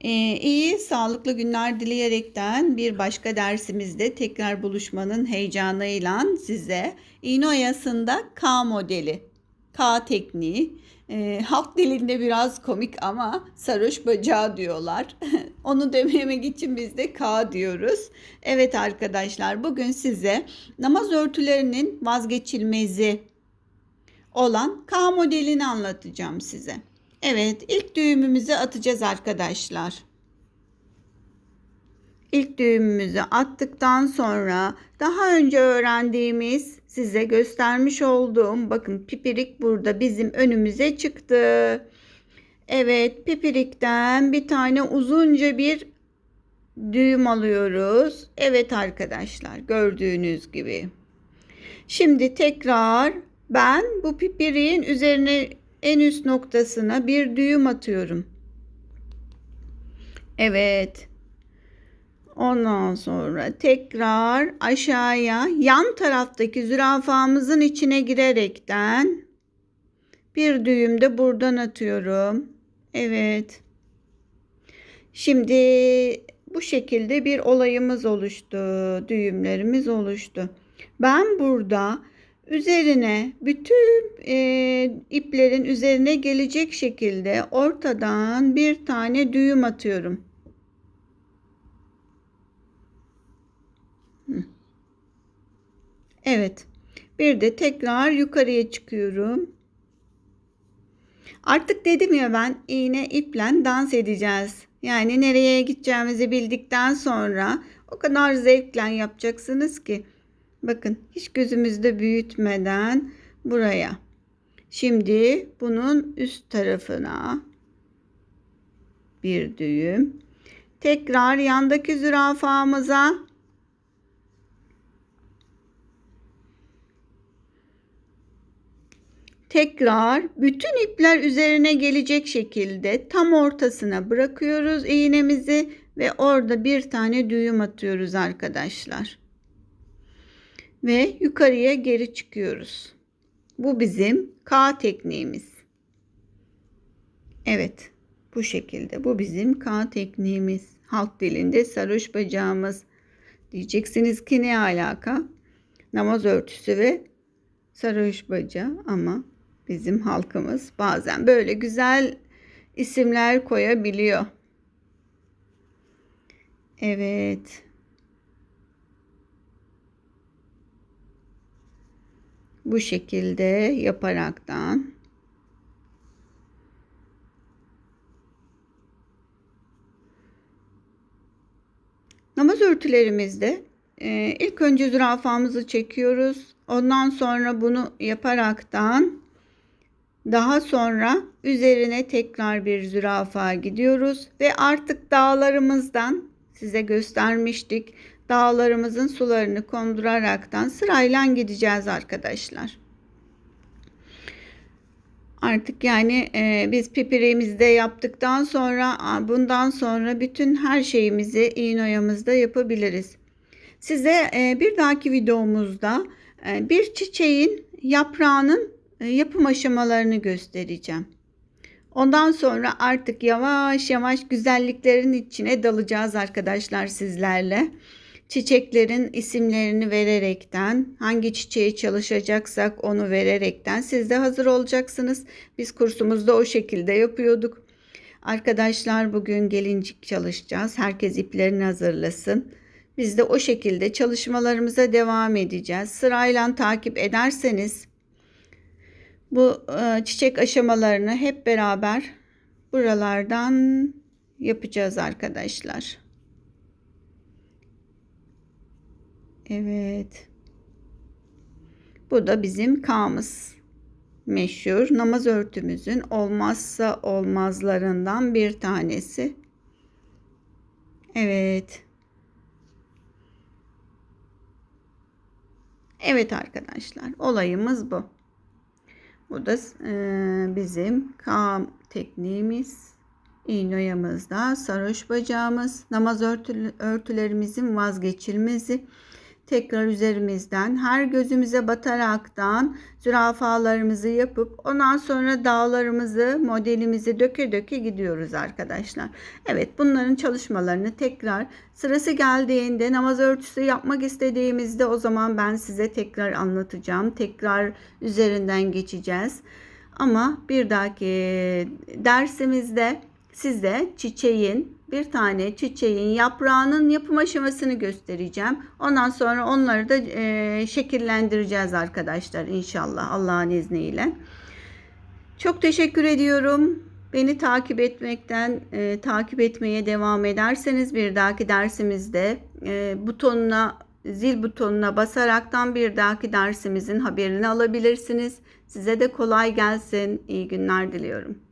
Ee, iyi, sağlıklı günler dileyerekten bir başka dersimizde tekrar buluşmanın heyecanıyla size iğne oyasında K modeli, K tekniği, e, halk dilinde biraz komik ama sarhoş bacağı diyorlar. Onu dememek için biz de K diyoruz. Evet arkadaşlar bugün size namaz örtülerinin vazgeçilmezi olan K modelini anlatacağım size. Evet, ilk düğümümüzü atacağız arkadaşlar. İlk düğümümüzü attıktan sonra daha önce öğrendiğimiz size göstermiş olduğum bakın pipirik burada bizim önümüze çıktı. Evet, pipirikten bir tane uzunca bir düğüm alıyoruz. Evet arkadaşlar, gördüğünüz gibi. Şimdi tekrar ben bu pipiriğin üzerine en üst noktasına bir düğüm atıyorum. Evet. Ondan sonra tekrar aşağıya yan taraftaki zürafamızın içine girerekten bir düğüm de buradan atıyorum. Evet. Şimdi bu şekilde bir olayımız oluştu. Düğümlerimiz oluştu. Ben burada Üzerine bütün e, iplerin üzerine gelecek şekilde ortadan bir tane düğüm atıyorum. Evet. Bir de tekrar yukarıya çıkıyorum. Artık dedim ya ben iğne iple dans edeceğiz. Yani nereye gideceğimizi bildikten sonra o kadar zevkle yapacaksınız ki. Bakın hiç gözümüzde büyütmeden buraya. Şimdi bunun üst tarafına bir düğüm. Tekrar yandaki zürafamıza tekrar bütün ipler üzerine gelecek şekilde tam ortasına bırakıyoruz iğnemizi ve orada bir tane düğüm atıyoruz arkadaşlar ve yukarıya geri çıkıyoruz. Bu bizim K tekniğimiz. Evet, bu şekilde. Bu bizim K tekniğimiz. Halk dilinde sarhoş bacağımız. Diyeceksiniz ki ne alaka? Namaz örtüsü ve sarhoş bacağı ama bizim halkımız bazen böyle güzel isimler koyabiliyor. Evet. Bu şekilde yaparaktan namaz örtülerimizde e, ilk önce zürafamızı çekiyoruz. Ondan sonra bunu yaparaktan daha sonra üzerine tekrar bir zürafa gidiyoruz ve artık dağlarımızdan size göstermiştik dağlarımızın sularını konduraraktan sırayla gideceğiz arkadaşlar. Artık yani e, biz pipirimizi de yaptıktan sonra bundan sonra bütün her şeyimizi iğnoyamızda yapabiliriz. Size e, bir dahaki videomuzda e, bir çiçeğin yaprağının e, yapım aşamalarını göstereceğim. Ondan sonra artık yavaş yavaş güzelliklerin içine dalacağız arkadaşlar sizlerle çiçeklerin isimlerini vererekten hangi çiçeği çalışacaksak onu vererekten siz de hazır olacaksınız. Biz kursumuzda o şekilde yapıyorduk. Arkadaşlar bugün gelincik çalışacağız. Herkes iplerini hazırlasın. Biz de o şekilde çalışmalarımıza devam edeceğiz. Sırayla takip ederseniz bu e, çiçek aşamalarını hep beraber buralardan yapacağız arkadaşlar. Evet. Bu da bizim K'mız. Meşhur namaz örtümüzün olmazsa olmazlarından bir tanesi. Evet. Evet arkadaşlar olayımız bu. Bu da e, bizim K tekniğimiz. İğnoyamızda sarhoş bacağımız, namaz örtü, örtülerimizin vazgeçilmezi. Tekrar üzerimizden her gözümüze bataraktan zürafalarımızı yapıp ondan sonra dağlarımızı modelimizi döke döke gidiyoruz arkadaşlar. Evet bunların çalışmalarını tekrar sırası geldiğinde namaz örtüsü yapmak istediğimizde o zaman ben size tekrar anlatacağım. Tekrar üzerinden geçeceğiz. Ama bir dahaki dersimizde size çiçeğin bir tane çiçeğin yaprağının yapım aşamasını göstereceğim. Ondan sonra onları da e, şekillendireceğiz arkadaşlar inşallah Allah'ın izniyle. Çok teşekkür ediyorum. Beni takip etmekten, e, takip etmeye devam ederseniz bir dahaki dersimizde e, butonuna, zil butonuna basaraktan bir dahaki dersimizin haberini alabilirsiniz. Size de kolay gelsin. İyi günler diliyorum.